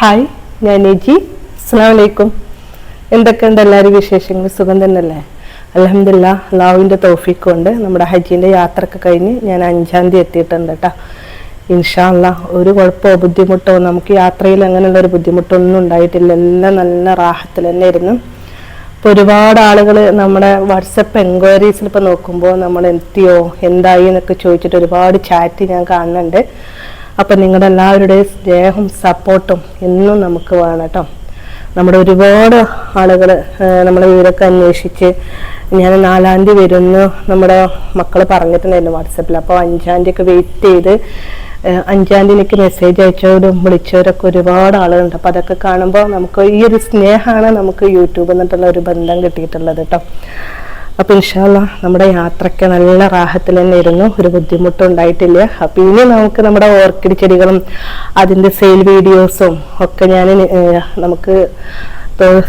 Hi ഞാൻ നെജി അസ്സാം വലൈക്കും എന്തൊക്കെയുണ്ട് എല്ലാവരും വിശേഷങ്ങൾ? സുഖം തന്നെയല്ലേ? അലഹമില്ല അള്ളാഹുവിന്റെ തോഫിക്ക് കൊണ്ട് നമ്മുടെ ഹജ്ജിന്റെ യാത്രയൊക്കെ കഴിഞ്ഞ് ഞാൻ അഞ്ചാം തീയതി എത്തിയിട്ടുണ്ട് കേട്ടോ ഇൻഷാല്ല ഒരു കുഴപ്പമോ ബുദ്ധിമുട്ടോ? നമുക്ക് യാത്രയിൽ അങ്ങനെയുള്ള ഒരു ബുദ്ധിമുട്ടൊന്നും ഉണ്ടായിട്ടില്ല. എല്ലാം നല്ല റാഹത്തിൽ തന്നെ ഇരുന്നു ഇപ്പോൾ ഒരുപാട് ആളുകൾ നമ്മുടെ വാട്സപ്പ് എൻക്വയറീസിൽ ഇപ്പോൾ നോക്കുമ്പോൾ നമ്മൾ എത്തിയോ എന്തായി എന്നൊക്കെ ചോദിച്ചിട്ട് ഒരുപാട് ചാറ്റ് ഞാൻ കാണുന്നുണ്ട്. അപ്പം നിങ്ങളുടെ എല്ലാവരുടെയും സ്നേഹം സപ്പോർട്ടും എന്നും നമുക്ക് വേണം കേട്ടോ. നമ്മുടെ ഒരുപാട് ആളുകൾ നമ്മളെ വീടൊക്കെ അന്വേഷിച്ച് ഞാൻ നാലാം തീയതി വരുന്നു നമ്മുടെ മക്കൾ പറഞ്ഞിട്ടുണ്ടായിരുന്നു വാട്സപ്പിൽ. അപ്പോൾ അഞ്ചാം തീയതി ഒക്കെ വെയിറ്റ് ചെയ്ത് അഞ്ചാം തീയതി എനിക്ക് മെസ്സേജ് അയച്ചവരും വിളിച്ചവരൊക്കെ ഒരുപാട് ആളുകളുണ്ട്. അപ്പോൾ അതൊക്കെ കാണുമ്പോൾ നമുക്ക് ഈ ഒരു സ്നേഹമാണ് നമുക്ക് യൂട്യൂബ് എന്നിട്ടുള്ള ഒരു ബന്ധം കിട്ടിയിട്ടുള്ളത് കേട്ടോ. അപ്പോൾ ഇൻഷാല്ല നമ്മുടെ യാത്രയ്ക്ക് നല്ല റാഹത്തിൽ തന്നെ ഇരുന്നു. ഒരു ബുദ്ധിമുട്ടും ഉണ്ടായിട്ടില്ല അപ്പോൾ ഇനി നമുക്ക് നമ്മുടെ ഓർക്കിഡ് ചെടികളും അതിന്റെ സെയിൽ വീഡിയോസും ഒക്കെ ഞാൻ നമുക്ക്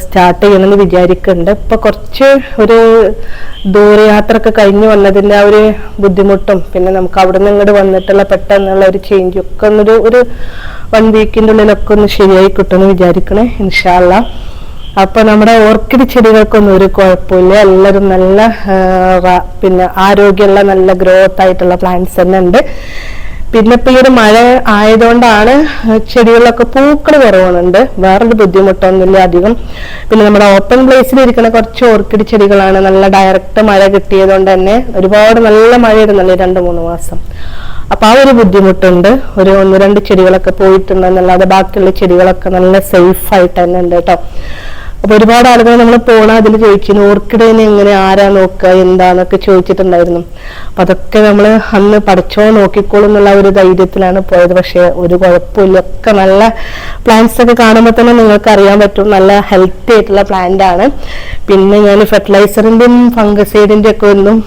സ്റ്റാർട്ട് ചെയ്യണമെന്ന് വിചാരിക്കുന്നുണ്ട്. ഇപ്പൊ കുറച്ച് ഒരു ദൂരയാത്ര ഒക്കെ കഴിഞ്ഞ് വന്നതിന്റെ ആ ഒരു ബുദ്ധിമുട്ടും പിന്നെ നമുക്ക് അവിടെ നിന്ന് ഇങ്ങോട്ട് വന്നിട്ടുള്ള പെട്ടെന്നുള്ള ഒരു ചേഞ്ച് ഒക്കെ ഒന്നൊരു ഒരു വൺ വീക്കിന്റെ ഉള്ളിലൊക്കെ ഒന്ന് ശരിയായി കിട്ടുമെന്ന് വിചാരിക്കണേ. ഇൻഷാല്ല അപ്പൊ നമ്മുടെ ഓർക്കിഡ് ചെടികൾക്കൊന്നും ഒരു കുഴപ്പമില്ല. എല്ലാവരും നല്ല പിന്നെ ആരോഗ്യമുള്ള നല്ല ഗ്രോത്ത് ആയിട്ടുള്ള പ്ലാന്റ്സ് തന്നെ ഉണ്ട്. പിന്നെ ഇപ്പൊ ഈ ഒരു മഴ ആയതുകൊണ്ടാണ് ചെടികളിലൊക്കെ പൂക്കൾ കുറവുണ്ട് വേറൊരു ബുദ്ധിമുട്ടൊന്നുമില്ല അധികം. പിന്നെ നമ്മുടെ ഓപ്പൺ പ്ലേസിൽ ഇരിക്കുന്ന കുറച്ച് ഓർക്കിഡ് ചെടികളാണ് നല്ല ഡയറക്റ്റ് മഴ കിട്ടിയത് കൊണ്ട് തന്നെ ഒരുപാട് നല്ല മഴയായിരുന്നല്ലേ രണ്ട് മൂന്ന് മാസം. അപ്പൊ ആ ഒരു ബുദ്ധിമുട്ടുണ്ട്. ഒരു ഒന്ന് രണ്ട് ചെടികളൊക്കെ പോയിട്ടുണ്ട് എന്നല്ലാതെ ബാക്കിയുള്ള ചെടികളൊക്കെ നല്ല സേഫ് ആയിട്ട് തന്നെ ഉണ്ട് കേട്ടോ. അപ്പൊ ഒരുപാട് ആളുകൾ നമ്മൾ പോണ അതിൽ ചോദിക്കുന്നു ഓർക്കിഡേനെ എങ്ങനെ ആരാ നോക്കുക എന്താന്നൊക്കെ ചോദിച്ചിട്ടുണ്ടായിരുന്നു. അപ്പൊ അതൊക്കെ നമ്മൾ അന്ന് പഠിച്ചോ നോക്കിക്കോളും എന്നുള്ള ഒരു ധൈര്യത്തിലാണ് പോയത്. പക്ഷെ ഒരു കുഴപ്പമില്ല. ഒക്കെ നല്ല പ്ലാന്റ്സ് ഒക്കെ കാണുമ്പോൾ തന്നെ നിങ്ങൾക്ക് അറിയാൻ പറ്റും. നല്ല ഹെൽത്തി ആയിട്ടുള്ള പ്ലാന്റ് ആണ്. പിന്നെ ഞാൻ ഫെർട്ടിലൈസറിന്റെയും ഫംഗസൈഡിന്റെ ഒക്കെ ഒന്നും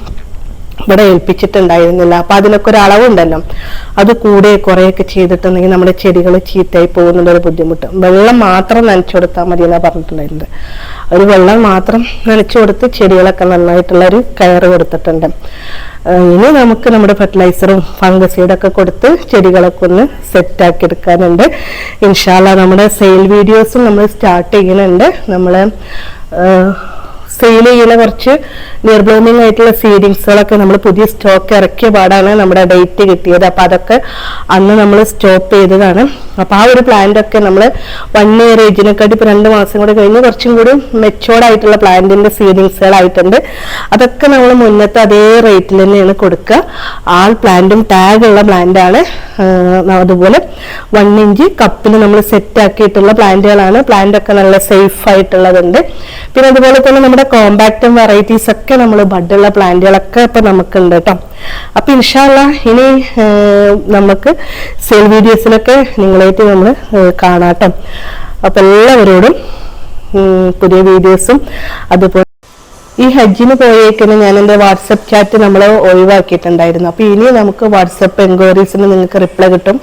ഇവിടെ ഏൽപ്പിച്ചിട്ടുണ്ടായിരുന്നില്ല. അപ്പൊ അതിനൊക്കെ ഒരു അളവുണ്ടല്ലോ. അത് കൂടെ കുറെയൊക്കെ ചെയ്തിട്ടുണ്ടെങ്കിൽ നമ്മുടെ ചെടികൾ ചീത്തയായി പോകുന്നുള്ള ഒരു ബുദ്ധിമുട്ട്. വെള്ളം മാത്രം നനച്ചു കൊടുത്താൽ മതി എന്നാ പറഞ്ഞിട്ടുണ്ടായിരുന്നത്. ഒരു വെള്ളം മാത്രം നനച്ചു കൊടുത്ത് ചെടികളൊക്കെ നന്നായിട്ടുള്ള ഒരു കയറ് കൊടുത്തിട്ടുണ്ട്. ഇനി നമുക്ക് നമ്മുടെ ഫെർട്ടിലൈസറും ഫംഗസൈഡും ഒക്കെ കൊടുത്ത് ചെടികളൊക്കെ ഒന്ന് സെറ്റാക്കി എടുക്കാനുണ്ട് ഇൻഷാല്ല നമ്മുടെ സെയിൽ വീഡിയോസും നമ്മൾ സ്റ്റാർട്ട് ചെയ്യുന്നുണ്ട്. നമ്മൾ സെയിൽ ചെയ്യുന്ന കുറച്ച് നിയർ ബ്ലൂമിംഗ് ആയിട്ടുള്ള സീഡിങ്സുകളൊക്കെ നമ്മൾ പുതിയ സ്റ്റോക്ക് ഇറക്കിയ പാടാണ് നമ്മുടെ ഡേറ്റ് കിട്ടിയത്. അപ്പൊ അതൊക്കെ അന്ന് നമ്മൾ സ്റ്റോപ്പ് ചെയ്തതാണ്. അപ്പൊ ആ ഒരു പ്ലാന്റ് ഒക്കെ നമ്മൾ വൺ ഇയർ ഏജിനെക്കാട്ടി ഇപ്പൊ രണ്ട് മാസം കൂടെ കഴിഞ്ഞ് കുറച്ചും കൂടി മെച്ചോർഡ് ആയിട്ടുള്ള പ്ലാന്റിന്റെ സീഡിങ്സുകളായിട്ടുണ്ട് അതൊക്കെ നമ്മൾ മുന്നത്തെ അതേ റേറ്റിൽ തന്നെയാണ് കൊടുക്കുക. ആൾ പ്ലാന്റും ടാഗ് ഉള്ള പ്ലാന്റ് ആണ്. ആ, അതുപോലെ വൺ ഇഞ്ച് കപ്പിൽ നമ്മൾ സെറ്റ് ആക്കിയിട്ടുള്ള പ്ലാന്റുകളാണ് പ്ലാന്റ് ഒക്കെ നല്ല സേഫ് ആയിട്ടുള്ളതുണ്ട്. പിന്നെ അതുപോലെ തന്നെ നമ്മുടെ കോമ്പാക്റ്റും വെറൈറ്റീസ് ഒക്കെ നമ്മൾ ബഡുള്ള പ്ലാന്റുകളൊക്കെ ഇപ്പൊ നമുക്കുണ്ട് കേട്ടോ അപ്പൊ ഇൻഷാല്ല ഇനി നമുക്ക് സെയിൽ വീഡിയോസിലൊക്കെ നിങ്ങളായിട്ട് നമ്മൾ കാണാട്ടോ അപ്പൊ എല്ലാവരോടും പുതിയ വീഡിയോസും അതുപോലെ ഈ ഹജ്ജിന് പോയേക്കിന് ഞാൻ എന്റെ വാട്സപ്പ് ചാറ്റ് നമ്മൾ ഒഴിവാക്കിയിട്ടുണ്ടായിരുന്നു. അപ്പോൾ ഇനി നമുക്ക് വാട്സപ്പ് എൻക്വയറീസിന് നിങ്ങൾക്ക് റിപ്ലൈ കിട്ടും.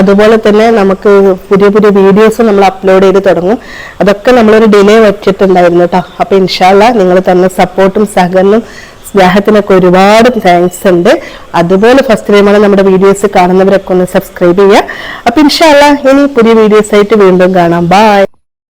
അതുപോലെ തന്നെ നമുക്ക് പുതിയ പുതിയ വീഡിയോസ് നമ്മൾ അപ്ലോഡ് ചെയ്ത് തുടങ്ങും. അതൊക്കെ നമ്മളൊരു ഡിലേ വെച്ചിട്ടുണ്ടായിരുന്നു കേട്ടോ അപ്പോൾ ഇൻഷാല്ല നിങ്ങൾ തന്നെ സപ്പോർട്ടും സഹകരണവും സ്നേഹത്തിനൊക്കെ ഒരുപാട് താങ്ക്സ് ഉണ്ട്. അതുപോലെ ഫസ്റ്റ് ടൈമാണ് നമ്മുടെ വീഡിയോസ് കാണുന്നവരൊക്കെ ഒന്ന് സബ്സ്ക്രൈബ് ചെയ്യുക. അപ്പോൾ ഇൻഷാല്ല ഇനി പുതിയ വീഡിയോസ് ആയിട്ട് വീണ്ടും കാണാം. ബൈ